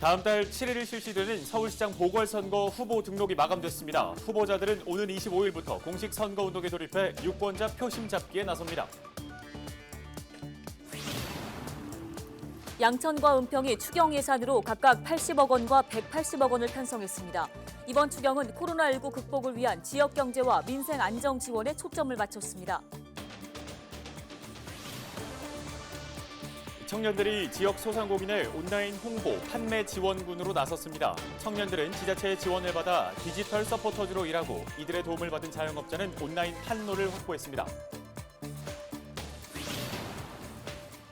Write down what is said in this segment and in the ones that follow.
다음 달 7일 실시되는 서울시장 보궐선거 후보 등록이 마감됐습니다. 후보자들은 오는 25일부터 공식 선거운동에 돌입해 유권자 표심 잡기에 나섭니다. 양천과 은평이 추경 예산으로 각각 80억 원과 180억 원을 편성했습니다. 이번 추경은 코로나19 극복을 위한 지역 경제와 민생 안정 지원에 초점을 맞췄습니다. 청년들이 지역 소상공인의 온라인 홍보, 판매 지원군으로 나섰습니다. 청년들은 지자체의 지원을 받아 디지털 서포터즈로 일하고 이들의 도움을 받은 자영업자는 온라인 판로를 확보했습니다.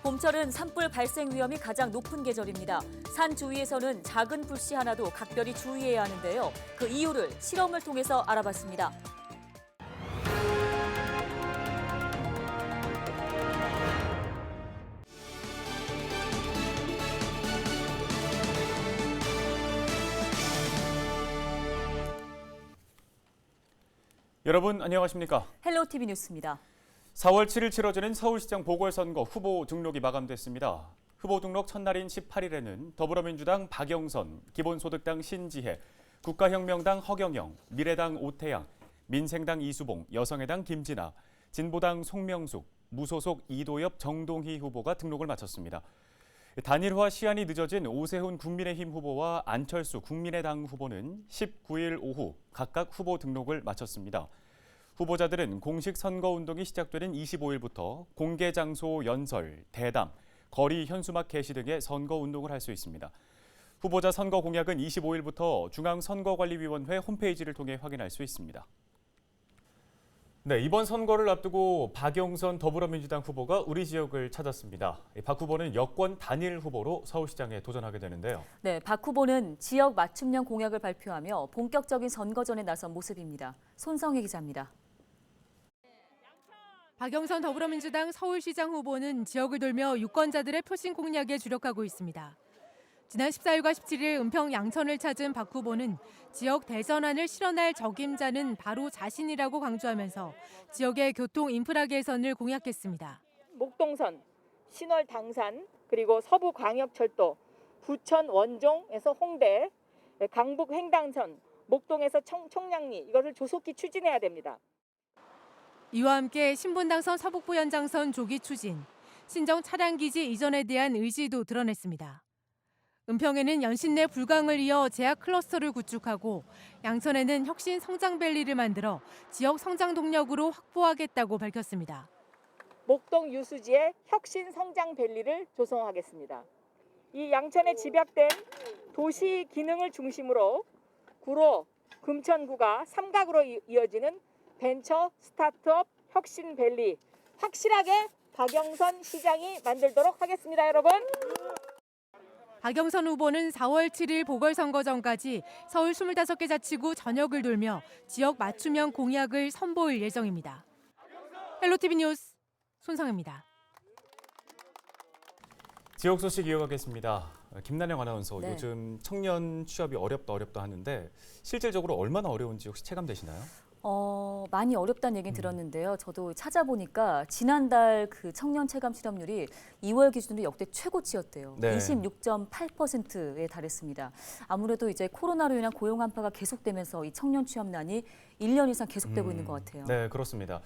봄철은 산불 발생 위험이 가장 높은 계절입니다. 산 주위에서는 작은 불씨 하나도 각별히 주의해야 하는데요. 그 이유를 실험을 통해서 알아봤습니다. 여러분 안녕하십니까? 헬로 TV 뉴스입니다. 4월 7일 치러지는 서울시장 보궐선거 후보 등록이 마감됐습니다. 후보 등록 첫날인 18일에는 더불어민주당 박영선, 기본소득당 신지혜, 국가혁명당 허경영, 미래당 오태양, 민생당 이수봉, 여성의당 김진아, 진보당 송명숙, 무소속 이도엽 정동희 후보가 등록을 마쳤습니다. 단일화 시한이 늦어진 오세훈 국민의힘 후보와 안철수 국민의당 후보는 19일 오후 각각 후보 등록을 마쳤습니다. 후보자들은 공식 선거 운동이 시작되는 25일부터 공개 장소 연설, 대담, 거리 현수막 게시 등의 선거 운동을 할 수 있습니다. 후보자 선거 공약은 25일부터 중앙선거관리위원회 홈페이지를 통해 확인할 수 있습니다. 네, 이번 선거를 앞두고 박영선 더불어민주당 후보가 우리 지역을 찾았습니다. 박 후보는 여권 단일 후보로 서울시장에 도전하게 되는데요. 네, 박 후보는 지역 맞춤형 공약을 발표하며 본격적인 선거전에 나선 모습입니다. 손성희 기자입니다. 박영선 더불어민주당 서울시장 후보는 지역을 돌며 유권자들의 표심 공략에 주력하고 있습니다. 지난 14일과 17일 은평 양천을 찾은 박 후보는 지역 대전환을 실현할 적임자는 바로 자신이라고 강조하면서 지역의 교통 인프라 개선을 공약했습니다. 목동선, 신월 당산, 그리고 서부 광역철도, 부천 원종에서 홍대, 강북 횡단선, 목동에서 청, 청량리 이것을 조속히 추진해야 됩니다. 이와 함께 신분당선 서북부 연장선 조기 추진, 신정 차량 기지 이전에 대한 의지도 드러냈습니다. 은평에는 연신내 불광을 이어 제약 클러스터를 구축하고 양천에는 혁신 성장 밸리를 만들어 지역 성장 동력으로 확보하겠다고 밝혔습니다. 목동 유수지의 혁신 성장 밸리를 조성하겠습니다. 이 양천에 집약된 도시 기능을 중심으로 구로, 금천구가 삼각으로 이- 이어지는 벤처 스타트업 혁신 밸리 확실하게 박영선 시장이 만들도록 하겠습니다, 여러분. 박영선 후보는 4월 7일 보궐선거 전까지 서울 25개 자치구 전역을 돌며 지역 맞춤형 공약을 선보일 예정입니다. 헬로티비 뉴스 손성입니다. 지역 소식 이어가겠습니다. 김난영 아나운서, 네. 요즘 청년 취업이 어렵다 어렵다 하는데 실질적으로 얼마나 어려운지 혹시 체감되시나요? 어, 많이 어렵다는 얘기는 들었는데요. 저도 찾아보니까 지난달 그 청년 체감 실업률이 2월 기준으로 역대 최고치였대요. 네. 26.8%에 달했습니다. 아무래도 이제 코로나로 인한 고용 한파가 계속되면서 이 청년 취업난이 1년 이상 계속되고 있는 것 같아요. 네, 그렇습니다.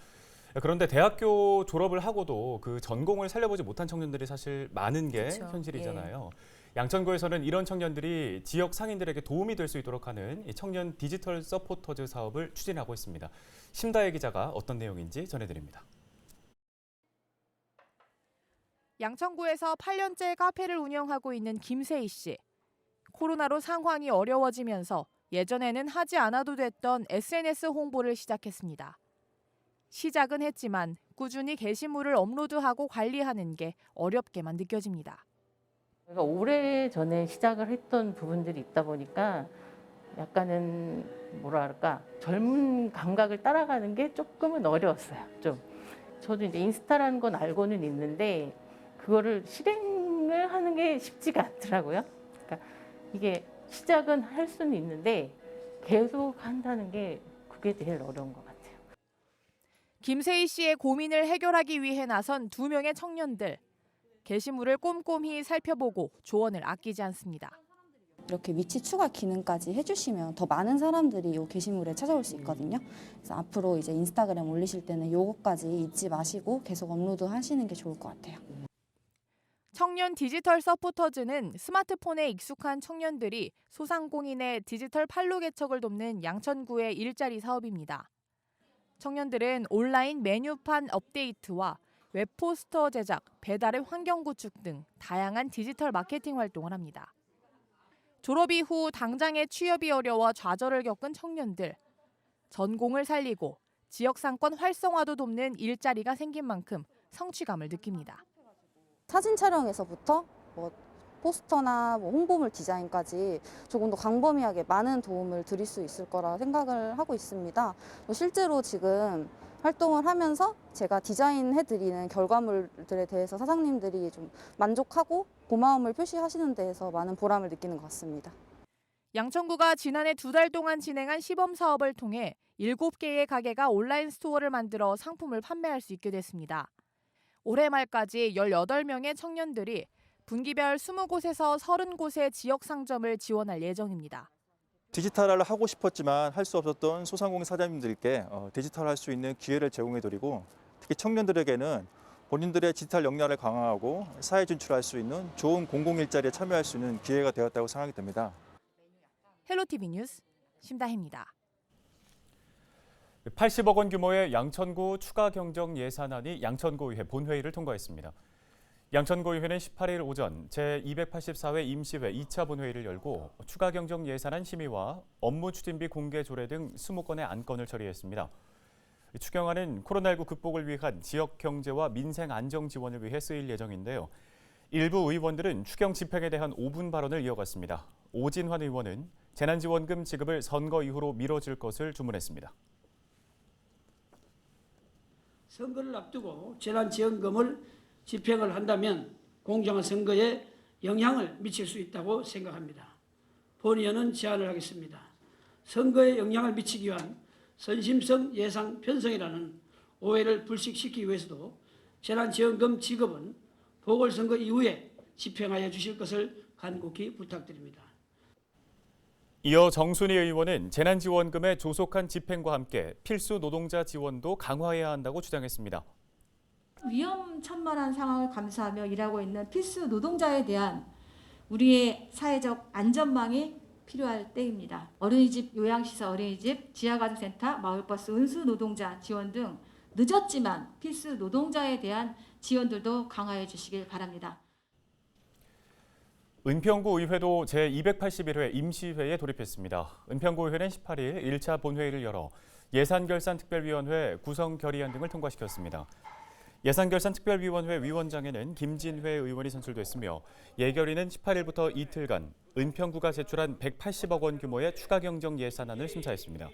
그런데 대학교 졸업을 하고도 그 전공을 살려보지 못한 청년들이 사실 많은 게. 예. 현실이잖아요. 양천구에서는 이런 청년들이 지역 상인들에게 도움이 될 수 있도록 하는 이 청년 디지털 서포터즈 사업을 추진하고 있습니다. 심다혜 기자가 어떤 내용인지 전해드립니다. 양천구에서 8년째 카페를 운영하고 있는 김세희 씨. 코로나로 상황이 어려워지면서 예전에는 하지 않아도 됐던 SNS 홍보를 시작했습니다. 시작은 했지만 꾸준히 게시물을 업로드하고 관리하는 게 어렵게만 느껴집니다. 저희가 오래 전에 시작을 했던 부분들이 있다 보니까 약간은 뭐랄까 젊은 감각을 따라가는 게 조금은 어려웠어요. 좀 저도 이제 인스타라는 건 알고는 있는데 그거를 실행을 하는 게 쉽지가 않더라고요. 그러니까 이게 시작은 할 수는 있는데 계속 한다는 게 그게 제일 어려운 것 같아요. 김세희 씨의 고민을 해결하기 위해 나선 두 명의 청년들. 게시물을 꼼꼼히 살펴보고 조언을 아끼지 않습니다. 이렇게 위치 추가 기능까지 해주시면 더 많은 사람들이 이 게시물에 찾아올 수 있거든요. 그래서 앞으로 이제 인스타그램 올리실 때는 요거까지 잊지 마시고 계속 업로드 하시는 게 좋을 것 같아요. 청년 디지털 서포터즈는 스마트폰에 익숙한 청년들이 소상공인의 디지털 판로 개척을 돕는 양천구의 일자리 사업입니다. 청년들은 온라인 메뉴판 업데이트와 웹포스터 제작, 배달의 환경 구축 등 다양한 디지털 마케팅 활동을 합니다. 졸업 이후 당장의 취업이 어려워 좌절을 겪은 청년들. 전공을 살리고 지역 상권 활성화도 돕는 일자리가 생긴 만큼 성취감을 느낍니다. 사진 촬영에서부터 뭐 포스터나 뭐 홍보물 디자인까지 조금 더 광범위하게 많은 도움을 드릴 수 있을 거라 생각을 하고 있습니다. 뭐 실제로 지금 활동을 하면서 제가 디자인해드리는 결과물들에 대해서 사장님들이 좀 만족하고 고마움을 표시하시는 데에서 많은 보람을 느끼는 것 같습니다. 양천구가 지난해 두 달 동안 진행한 시범 사업을 통해 7개의 가게가 온라인 스토어를 만들어 상품을 판매할 수 있게 됐습니다. 올해 말까지 18명의 청년들이 분기별 20곳에서 30곳의 지역 상점을 지원할 예정입니다. 디지털화를 하고 싶었지만 할 수 없었던 소상공인 사장님들께 어, 디지털 할 수 있는 기회를 제공해 드리고 특히 청년들에게는 본인들의 디지털 역량을 강화하고 사회 진출할 수 있는 좋은 공공 일자리에 참여할 수 있는 기회가 되었다고 생각이 됩니다. 헬로티비 뉴스 심다혜입니다. 80억 원 규모의 양천구 추가 경정 예산안이 양천구의회 본회의를 통과했습니다. 양천구의회는 18일 오전 제284회 임시회 2차 본회의를 열고 추가 경정 예산안 심의와 업무 추진비 공개 조례 등 20건의 안건을 처리했습니다. 추경안은 코로나19 극복을 위한 지역 경제와 민생 안정 지원을 위해 쓰일 예정인데요. 일부 의원들은 추경 집행에 대한 5분 발언을 이어갔습니다. 오진환 의원은 재난지원금 지급을 선거 이후로 미뤄질 것을 주문했습니다. 선거를 앞두고 재난지원금을 집행을 한다면 공정한 선거에 영향을 미칠 수 있다고 생각합니다. 본의원은 제안을 하겠습니다. 선거에 영향을 미치기 위한 선심성 예상 편성이라는 오해를 불식시키기 위해서도 재난지원금 지급은 보궐선거 이후에 집행하여 주실 것을 간곡히 부탁드립니다. 이어 정순희 의원은 재난지원금의 조속한 집행과 함께 필수 노동자 지원도 강화해야 한다고 주장했습니다. 위험천만한 상황을 감수하며 일하고 있는 필수 노동자에 대한 우리의 사회적 안전망이 필요할 때입니다. 어린이집, 요양시설 어린이집, 지하가족센터, 마을버스, 운수 노동자 지원 등 늦었지만 필수 노동자에 대한 지원들도 강화해 주시길 바랍니다. 은평구 의회도 제281회 임시회에 돌입했습니다. 은평구 의회는 18일 1차 본회의를 열어 예산결산특별위원회 구성 결의안 등을 통과시켰습니다. 예산결산특별위원회 위원장에는 김진회 의원이 선출됐으며 예결위는 18일부터 이틀간 은평구가 제출한 180억 원 규모의 추가 경정 예산안을 심사했습니다.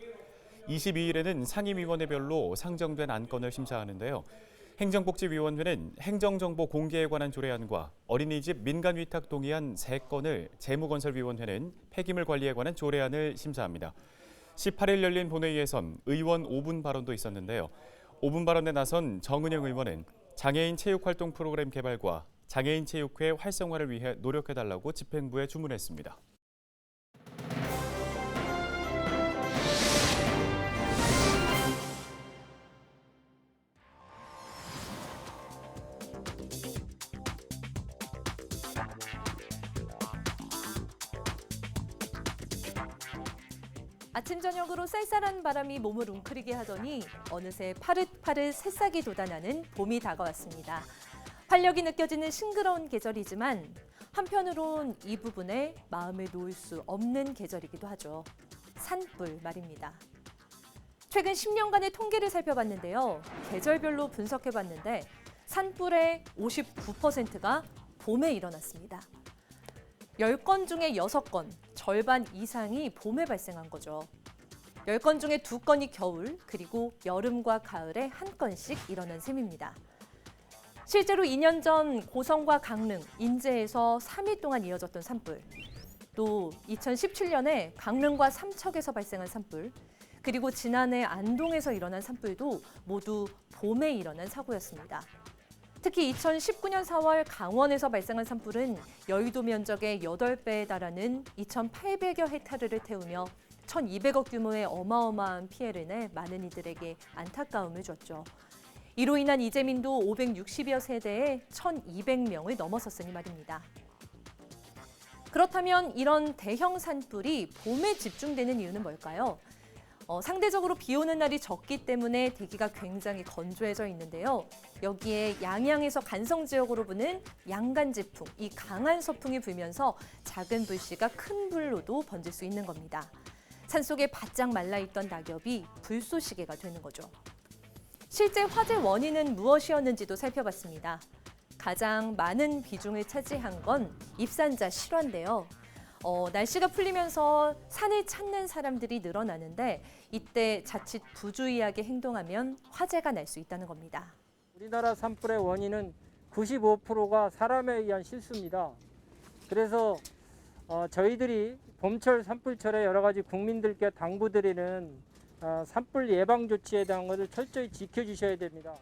22일에는 상임위원회별로 상정된 안건을 심사하는데요. 행정복지위원회는 행정정보 공개에 관한 조례안과 어린이집 민간위탁 동의안 3건을 재무건설위원회는 폐기물 관리에 관한 조례안을 심사합니다. 18일 열린 본회의에선 의원 5분 발언도 있었는데요. 5분 발언에 나선 정은영 의원은 장애인 체육활동 프로그램 개발과 장애인 체육회 활성화를 위해 노력해달라고 집행부에 주문했습니다. 쌀쌀한 바람이 몸을 웅크리게 하더니 어느새 파릇파릇 새싹이 돋아나는 봄이 다가왔습니다. 활력이 느껴지는 싱그러운 계절이지만 한편으론 이 부분에 마음을 놓을 수 없는 계절이기도 하죠. 산불 말입니다. 최근 10년간의 통계를 살펴봤는데요. 계절별로 분석해봤는데 산불의 59%가 봄에 일어났습니다. 10건 중에 6건, 절반 이상이 봄에 발생한 거죠. 10건 중에 2건이 겨울, 그리고 여름과 가을에 한 건씩 일어난 셈입니다. 실제로 2년 전 고성과 강릉, 인제에서 3일 동안 이어졌던 산불, 또 2017년에 강릉과 삼척에서 발생한 산불, 그리고 지난해 안동에서 일어난 산불도 모두 봄에 일어난 사고였습니다. 특히 2019년 4월 강원에서 발생한 산불은 여의도 면적의 8배에 달하는 2,800여 헥타르를 태우며 1,200억 규모의 어마어마한 피해를 내 많은 이들에게 안타까움을 줬죠. 이로 인한 이재민도 560여 세대에 1,200명을 넘어섰으니 말입니다. 그렇다면 이런 대형 산불이 봄에 집중되는 이유는 뭘까요? 어, 상대적으로 비 오는 날이 적기 때문에 대기가 굉장히 건조해져 있는데요. 여기에 양양에서 간성 지역으로 부는 양간지풍, 이 강한 서풍이 불면서 작은 불씨가 큰 불로도 번질 수 있는 겁니다. 산속에 바짝 말라 있던 낙엽이 불쏘시개가 되는 거죠. 실제 화재 원인은 무엇이었는지도 살펴봤습니다. 가장 많은 비중을 차지한 건 입산자 실화인데요. 어, 날씨가 풀리면서 산을 찾는 사람들이 늘어나는데 이때 자칫 부주의하게 행동하면 화재가 날 수 있다는 겁니다. 우리나라 산불의 원인은 95%가 사람에 의한 실수입니다. 그래서 어, 저희들이 봄철 산불철에 여러 가지 국민들께 당부드리는 어, 산불 예방 조치에 대한 것을 철저히 지켜주셔야 됩니다.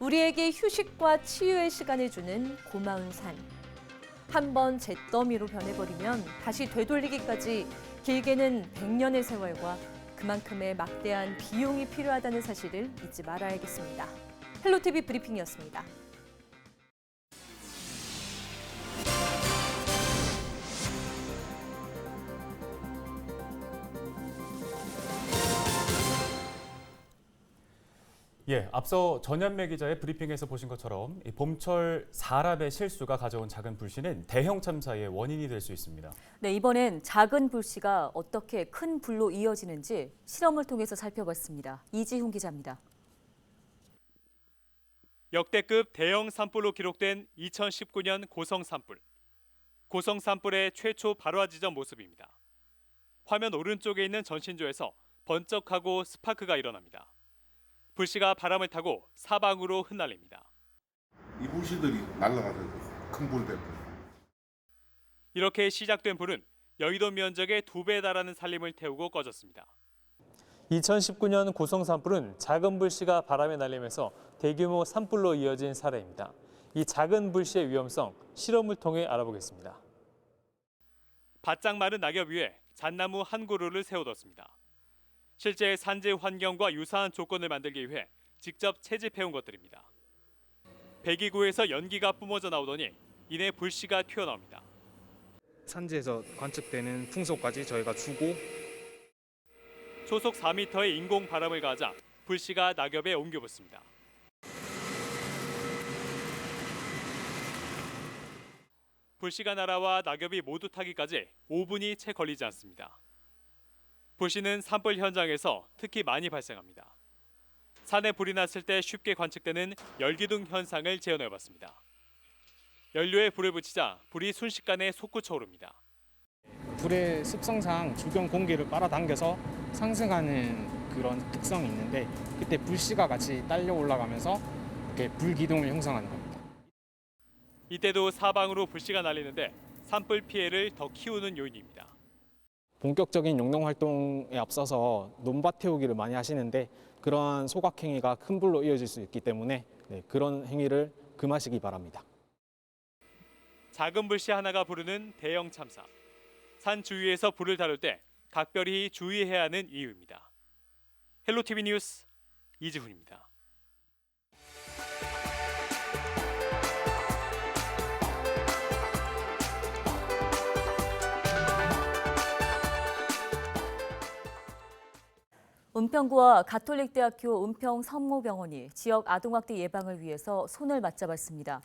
우리에게 휴식과 치유의 시간을 주는 고마운 산. 한 번 잿더미로 변해버리면 다시 되돌리기까지 길게는 100년의 세월과 그만큼의 막대한 비용이 필요하다는 사실을 잊지 말아야겠습니다. 헬로티비 브리핑이었습니다. 예, 앞서 전현매 기자의 브리핑에서 보신 것처럼 이 봄철 사람의 실수가 가져온 작은 불씨는 대형 참사의 원인이 될 수 있습니다. 네, 이번엔 작은 불씨가 어떻게 큰 불로 이어지는지 실험을 통해서 살펴봤습니다. 이지훈 기자입니다. 역대급 대형 산불로 기록된 2019년 고성 산불. 고성 산불의 최초 발화 지점 모습입니다. 화면 오른쪽에 있는 전신조에서 번쩍하고 스파크가 일어납니다. 불씨가 바람을 타고 사방으로 흩날립니다. 이 불씨들이 날아가서 큰불 됐고 이렇게 시작된 불은 여의도 면적의 두 배에 달하는 산림을 태우고 꺼졌습니다. 2019년 고성 산불은 작은 불씨가 바람에 날리면서 대규모 산불로 이어진 사례입니다. 이 작은 불씨의 위험성 실험을 통해 알아보겠습니다. 바짝 마른 낙엽 위에 잣나무 한 그루를 세워뒀습니다. 실제 산지 환경과 유사한 조건을 만들기 위해 직접 채집해온 것들입니다. 배기구에서 연기가 뿜어져 나오더니 이내 불씨가 튀어나옵니다. 산지에서 관측되는 풍속까지 저희가 주고 초속 4m의 인공 바람을 가하자 불씨가 낙엽에 옮겨 붙습니다. 불씨가 날아와 낙엽이 모두 타기까지 5분이 채 걸리지 않습니다. 불씨는 산불 현장에서 특히 많이 발생합니다. 산에 불이 났을 때 쉽게 관측되는 열기둥 현상을 재현해봤습니다. 연료에 불을 붙이자 불이 순식간에 솟구쳐 오릅니다. 불의 습성상 주변 공기를 빨아당겨서 상승하는 그런 특성이 있는데 그때 불씨가 같이 딸려 올라가면서 이렇게 불기둥을 형성하는 겁니다. 이때도 사방으로 불씨가 날리는데 산불 피해를 더 키우는 요인입니다. 본격적인 용농 활동에 앞서서 논밭 태우기를 많이 하시는데 그러한 소각 행위가 큰 불로 이어질 수 있기 때문에 네, 그런 행위를 금하시기 바랍니다. 작은 불씨 하나가 부르는 대형 참사. 산 주위에서 불을 다룰 때 각별히 주의해야 하는 이유입니다. 헬로티비 뉴스 이지훈입니다. 은평구와 가톨릭대학교 은평 성모병원이 지역 아동학대 예방을 위해서 손을 맞잡았습니다.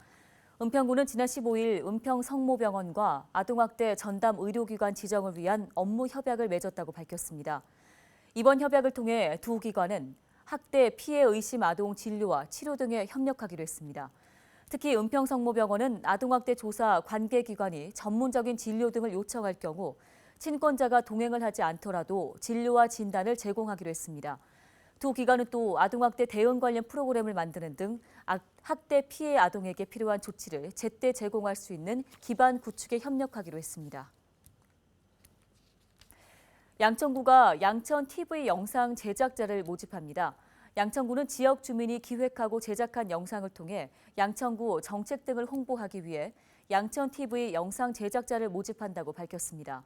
은평구는 지난 15일 은평 성모병원과 아동학대 전담 의료기관 지정을 위한 업무 협약을 맺었다고 밝혔습니다. 이번 협약을 통해 두 기관은 학대 피해 의심 아동 진료와 치료 등에 협력하기로 했습니다. 특히 은평성모병원은 아동학대 조사 관계기관이 전문적인 진료 등을 요청할 경우 친권자가 동행을 하지 않더라도 진료와 진단을 제공하기로 했습니다. 두 기관은 또 아동학대 대응 관련 프로그램을 만드는 등 학대 피해 아동에게 필요한 조치를 제때 제공할 수 있는 기반 구축에 협력하기로 했습니다. 양천구가 양천 TV 영상 제작자를 모집합니다. 양천구는 지역 주민이 기획하고 제작한 영상을 통해 양천구 정책 등을 홍보하기 위해 양천TV 영상 제작자를 모집한다고 밝혔습니다.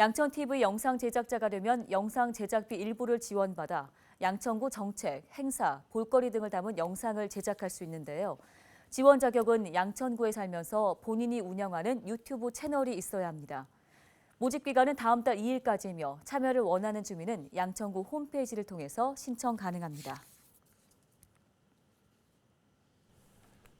양천TV 영상 제작자가 되면 영상 제작비 일부를 지원받아 양천구 정책, 행사, 볼거리 등을 담은 영상을 제작할 수 있는데요. 지원 자격은 양천구에 살면서 본인이 운영하는 유튜브 채널이 있어야 합니다. 모집 기간은 다음 달 2일까지이며 참여를 원하는 주민은 양천구 홈페이지를 통해서 신청 가능합니다.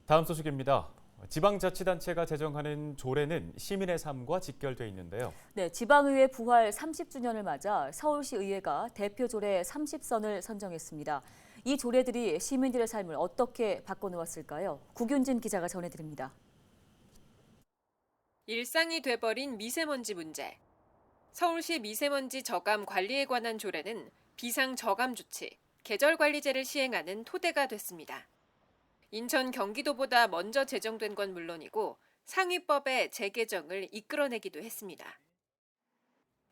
다음 소식입니다. 지방자치단체가 제정하는 조례는 시민의 삶과 직결돼 있는데요. 네, 지방의회 부활 30주년을 맞아 서울시 의회가 대표 조례 30선을 선정했습니다. 이 조례들이 시민들의 삶을 어떻게 바꿔놓았을까요? 구균진 기자가 전해드립니다. 일상이 돼버린 미세먼지 문제. 서울시 미세먼지 저감 관리에 관한 조례는 비상 저감 조치, 계절 관리제를 시행하는 토대가 됐습니다. 인천 경기도보다 먼저 제정된 건 물론이고 상위법의 재개정을 이끌어내기도 했습니다.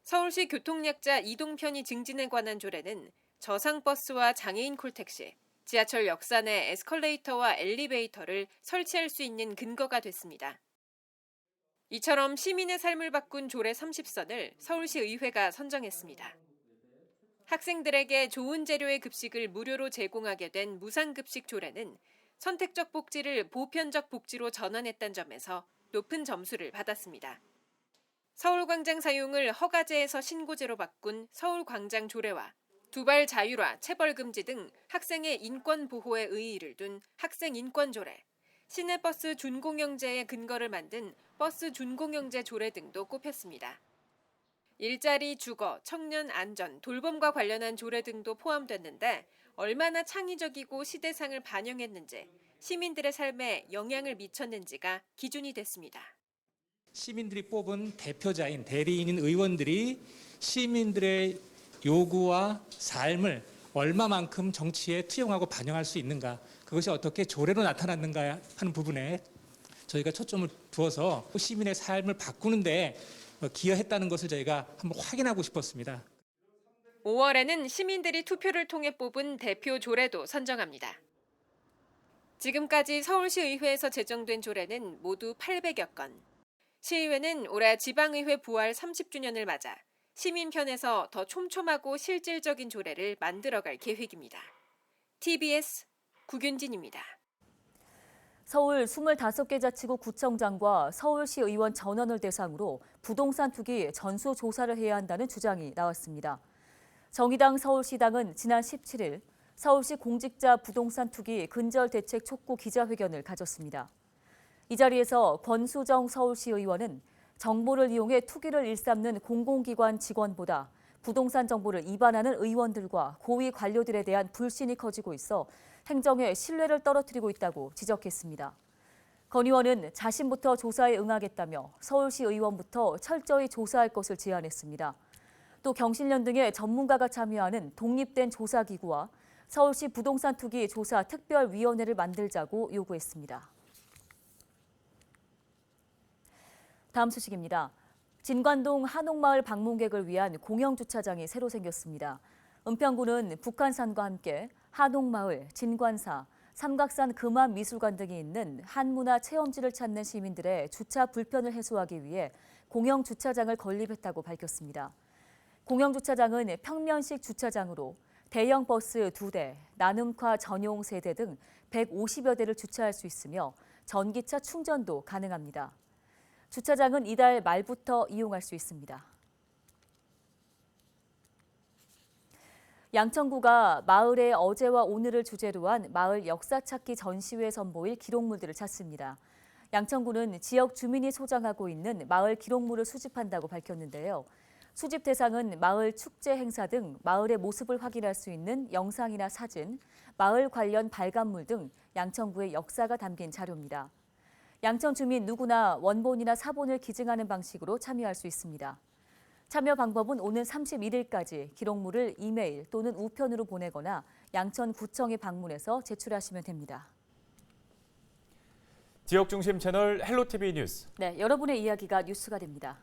서울시 교통약자 이동 편의 증진에 관한 조례는 저상버스와 장애인 콜택시, 지하철 내 에스컬레이터와 엘리베이터를 설치할 수 있는 근거가 됐습니다. 이처럼 시민의 삶을 바꾼 조례 30선을 서울시 의회가 선정했습니다. 학생들에게 좋은 재료의 급식을 무료로 제공하게 된 무상급식 조례는 선택적 복지를 보편적 복지로 전환했다는 점에서 높은 점수를 받았습니다. 서울광장 사용을 허가제에서 신고제로 바꾼 서울광장 조례와 두발 자율화, 체벌 금지 등 학생의 인권 보호에 의의를 둔 학생 인권 조례, 시내버스 준공영제의 근거를 만든 버스 준공영제 조례 등도 꼽혔습니다. 일자리, 주거, 청년 안전, 돌봄과 관련한 조례 등도 포함됐는데 얼마나 창의적이고 시대상을 반영했는지 시민들의 삶에 영향을 미쳤는지가 기준이 됐습니다. 시민들이 뽑은 대표자인 대리인인 의원들이 시민들의 요구와 삶을 얼마만큼 정치에 투영하고 반영할 수 있는가 그것이 어떻게 조례로 나타났는가 하는 부분에 저희가 초점을 두어서 시민의 삶을 바꾸는데 기여했다는 것을 저희가 한번 확인하고 싶었습니다. 5월에는 시민들이 투표를 통해 뽑은 대표 조례도 선정합니다. 지금까지 서울시 의회에서 제정된 조례는 모두 800여 건. 시의회는 올해 지방의회 부활 30주년을 맞아 시민 편에서 더 촘촘하고 실질적인 조례를 만들어갈 계획입니다. TBS 구균진입니다. 서울 25개 자치구 구청장과 서울시 의원 전원을 대상으로 부동산 투기 전수 조사를 해야 한다는 주장이 나왔습니다. 정의당 서울시당은 지난 17일 서울시 공직자 부동산 투기 근절 대책 촉구 기자회견을 가졌습니다. 이 자리에서 권수정 서울시 의원은 정보를 이용해 투기를 일삼는 공공기관 직원보다 부동산 정보를 위반하는 의원들과 고위 관료들에 대한 불신이 커지고 있어 행정의 신뢰를 떨어뜨리고 있다고 지적했습니다. 권 의원은 자신부터 조사에 응하겠다며 서울시 의원부터 철저히 조사할 것을 제안했습니다. 또 경실련 등의 전문가가 참여하는 독립된 조사기구와 서울시 부동산 투기 조사 특별위원회를 만들자고 요구했습니다. 다음 소식입니다. 진관동 한옥마을 방문객을 위한 공영 주차장이 새로 생겼습니다. 은평구는 북한산과 함께 한옥마을, 진관사, 삼각산 금암미술관 등이 있는 한문화 체험지를 찾는 시민들의 주차 불편을 해소하기 위해 공영 주차장을 건립했다고 밝혔습니다. 공영 주차장은 평면식 주차장으로 대형 버스 2대, 나눔카 전용 세대 등 150여 대를 주차할 수 있으며 전기차 충전도 가능합니다. 주차장은 이달 말부터 이용할 수 있습니다. 양천구가 마을의 어제와 오늘을 주제로 한 마을 역사 찾기 전시회 선보일 기록물들을 찾습니다. 양천구는 지역 주민이 소장하고 있는 마을 기록물을 수집한다고 밝혔는데요. 수집 대상은 마을 축제 행사 등 마을의 모습을 확인할 수 있는 영상이나 사진, 마을 관련 발간물 등 양천구의 역사가 담긴 자료입니다. 양천 주민 누구나 원본이나 사본을 기증하는 방식으로 참여할 수 있습니다. 참여 방법은 오는 31일까지 기록물을 이메일 또는 우편으로 보내거나 양천구청에 방문해서 제출하시면 됩니다. 지역 중심 채널 헬로티비 뉴스. 네, 여러분의 이야기가 뉴스가 됩니다.